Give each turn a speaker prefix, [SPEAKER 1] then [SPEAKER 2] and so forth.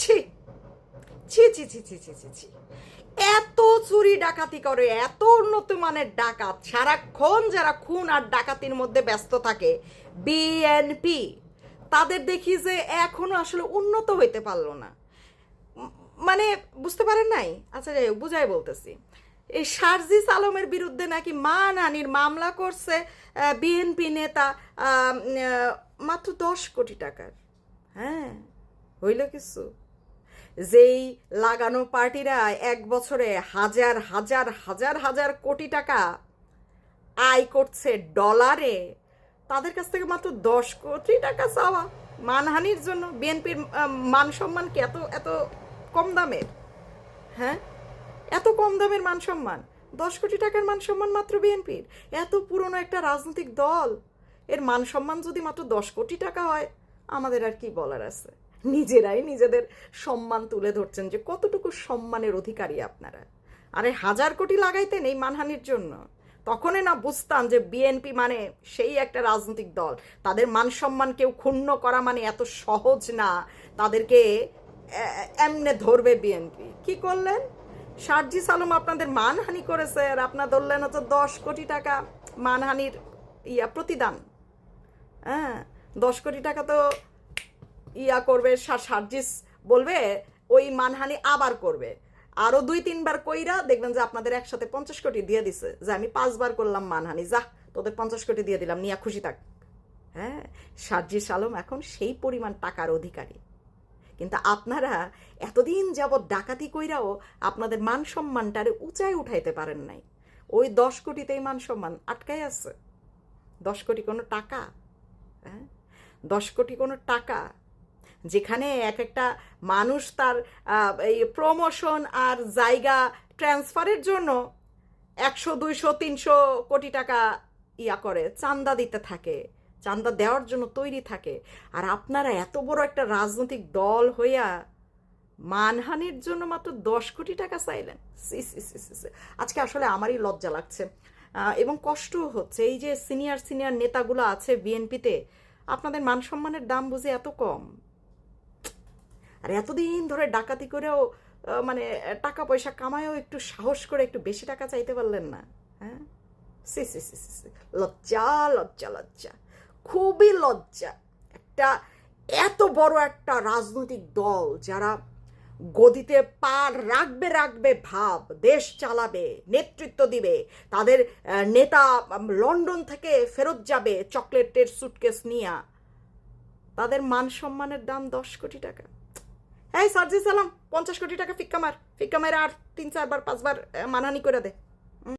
[SPEAKER 1] ছি ছি ছি ছি ছি ছি ছি ছি। এত চুরি ডাকাতি করে, এত উন্নত মানের ডাকাত, সারাক্ষণ যারা খুন আর ডাকাতির মধ্যে ব্যস্ত থাকে বিএনপি তাদের দেখি যে এখনও আসলে উন্নত হইতে পারল না। মানে বুঝতে পারেন নাই? আচ্ছা যাই হোক, বুঝাই বলতেছি। এই শারজিস আলমের বিরুদ্ধে নাকি মানহানির মামলা করছে বিএনপি নেতা মাত্র দশ কোটি টাকার। হ্যাঁ হইল কিছু? যেই লাগানো পার্টিরা এক বছরে হাজার হাজার হাজার হাজার কোটি টাকা আয় করছে ডলারে, তাদের কাছ থেকে মাত্র দশ কোটি টাকা চাওয়া। মানহানির জন্য বিএনপির মান সম্মান কি এত এত কম দামের? হ্যাঁ? এত কম দামের মান সম্মান? দশ কোটি টাকার মান সম্মান মাত্র বিএনপির? এত পুরনো একটা রাজনৈতিক দল? এর মান সম্মান যদি মাত্র দশ কোটি টাকা হয়, আমাদের আর কি বলার আছে? নিজেরাই নিজেদের সম্মান তুলে ধরছেন যে কতটুকু সম্মানের অধিকারী আপনারা। আরে হাজার কোটি লাগাইতেন এই মানহানির জন্য। তখনই না বুঝতাম যে বিএনপি মানে সেই একটা রাজনৈতিক দল। তাদের মান সম্মান কেউ ক্ষুণ্ণ করা মানে এত সহজ না। তাদেরকে এমনে ধরবে বিএনপি কি করলেন? সার্জিস আলম আপনাদের মানহানি করেছে আর আপনার ধরলেন হচ্ছে দশ কোটি টাকা মানহানির ইয়া প্রতিদান। হ্যাঁ দশ কোটি টাকা তো ইয়া করবে সার্জিস বলবে, ওই মানহানি আবার করবে। আরও দুই, তিনবার কইরা দেখবেন যে আপনাদের একসাথে পঞ্চাশ কোটি দিয়ে দিছে, যে আমি পাঁচবার করলাম মানহানি। যা তোদের পঞ্চাশ কোটি দিয়ে দিলাম, নিয়া খুশি থাক। হ্যাঁ সার্জিস আলম এখন সেই পরিমাণ টাকার অধিকারী। কিন্তু আপনারা এতদিন যাবৎ ডাকাতি কইরাও আপনাদের মান সম্মানটারে উঁচায় উঠাইতে পারেন নাই। ওই দশ কোটিতেই মান সম্মান আটকাই আছে। দশ কোটি কোনো টাকা হ্যাঁ? দশ কোটি কোনো টাকা যেখানে এক একটা মানুষ তার এই প্রমোশন আর জায়গা ট্রান্সফারের জন্য একশো, দুইশো, তিনশো কোটি টাকা ইয়া করে চান্দা দিতে থাকে চান্দা দেওয়ার জন্য তৈরি থাকে। আর আপনারা এত বড় একটা রাজনৈতিক দল হইয়া মানহানির জন্য মাত্র দশ কোটি টাকা চাইলেন। সি সি সি সি সি। আজকে আসলে আমারই লজ্জা লাগছে। এবং কষ্টও হচ্ছে। এই যে সিনিয়র সিনিয়র নেতাগুলো আছে বিএনপিতে আপনাদের মান সম্মানের দাম বুঝে এত কম? আর এতদিন ধরে ডাকাতি করেও মানে টাকা পয়সা কামায়ও একটু সাহস করে একটু বেশি টাকা চাইতে পারলেন না হ্যাঁ? সি সি সি সি। লজ্জা লজ্জা লজ্জা। খুবই লজ্জা। একটা এত বড় একটা রাজনৈতিক দল যারা গদিতে পা রাখবে রাখবে ভাব, দেশ চালাবে, নেতৃত্ব দিবে, তাদের নেতা লন্ডন থেকে ফেরত যাবে, চকলেটের সুটকেস নিয়ে। তাদের মান সম্মানের দাম দশ কোটি টাকা। এই সার্জি সালাম, পঞ্চাশ কোটি টাকা ফিক্কা মার। ফিক্কা মারে আর তিন, চারবার, পাঁচবার মানানি করে দে।